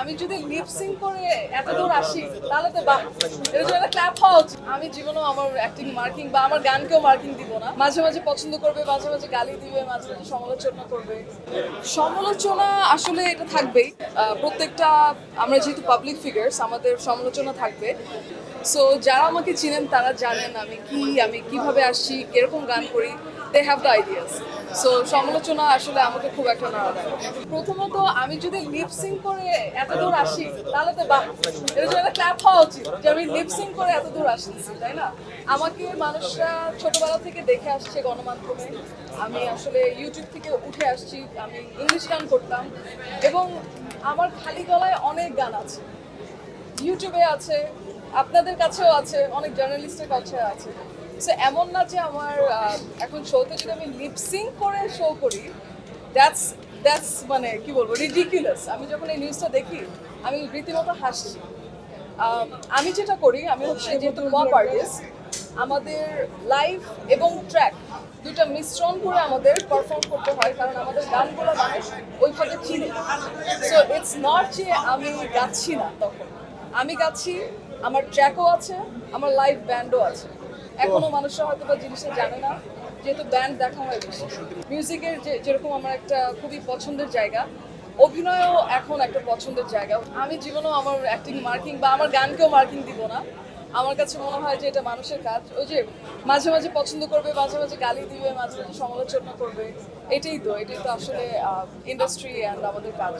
আমি যদি লিপসিং করে এত দূর আসি, তাহলে তো বাহ। এর জন্য ক্ল্যাপ হওয়া উচিত। আমি জীবনেও আমার অ্যাক্টিং মার্কিং বা আমার গানকেও মার্কিং দিব না। মাঝে মাঝে পছন্দ করবে, মাঝে মাঝে গালি দিবে, মাঝে মাঝে সমালোচনা করবে। সমালোচনা আসলে এটা থাকবেই। প্রত্যেকটা, আমরা যেহেতু পাবলিক ফিগার্স আমাদের সমালোচনা থাকবে। সো যারা আমাকে চিনেন, তারা জানেন আমি কি, আমি কীভাবে আসছি, কীরকম গান করি। They have the ideas so সমালোচনা আসলে আমাকে খুব একটা নাড়া দেয় প্রথমত আমি যদি লিপসিং করে এত দূর আসি, তাহলে তো বাহ এর জন্য একটা ক্ল্যাপ হওয়া উচিত যে আমি লিপসিং করে এত দূর আসতেছি, তাই না? আমাকে মানুষরা ছোটবেলা থেকে দেখে আসছে গণমাধ্যমে। আমি আসলে ইউটিউব থেকে উঠে আসছি, আমি ইংলিশ গান করতাম। এবং আমার খালি গলায় অনেক গান আছে। ইউটিউবে আছে, আপনাদের কাছেও আছে, অনেক জার্নালিস্টের কাছে আছে। সো এমন না যে আমার এখন শোতে যদি আমি লিপসিং করে শো করি দ্যাটস দ্যাটস মানে কি বলব রিডিকুলাস আমি যখন এই নিউজটা দেখি আমি রীতিমতো হাসছি। আমি যেটা করি আমি হচ্ছে যেহেতু পপ আর্টিস্ট আমাদের লাইভ এবং ট্র্যাক দুটো মিশ্রণ করে আমাদের পারফর্ম করতে হয় কারণ আমাদের গানগুলো মানুষ ওই ওইভাবে চিনে সো ইটস নট যে আমি গাচ্ছি না তখন। আমি গাচ্ছি আমার ট্র্যাকও আছে আমার লাইভ ব্যান্ডও আছে। এখনও মানুষরা হয়তো বা জিনিসটা জানে না, যেহেতু ব্যান্ড দেখা হয় বেশি। মিউজিকের যে যেরকম আমার একটা খুবই পছন্দের জায়গা, অভিনয়ও এখন একটা পছন্দের জায়গা। আমি জীবনেও আমার অ্যাক্টিং মার্কিং বা আমার গানকেও মার্কিং দিব না। আমার কাছে মনে হয় যে এটা মানুষের কাজ। ওই যে মাঝে মাঝে পছন্দ করবে, মাঝে মাঝে গালি দিবে, মাঝে মাঝে সমালোচনা করবে। এটাই তো এটাই তো আসলে ইন্ডাস্ট্রি অ্যান্ড আমাদের কাজ।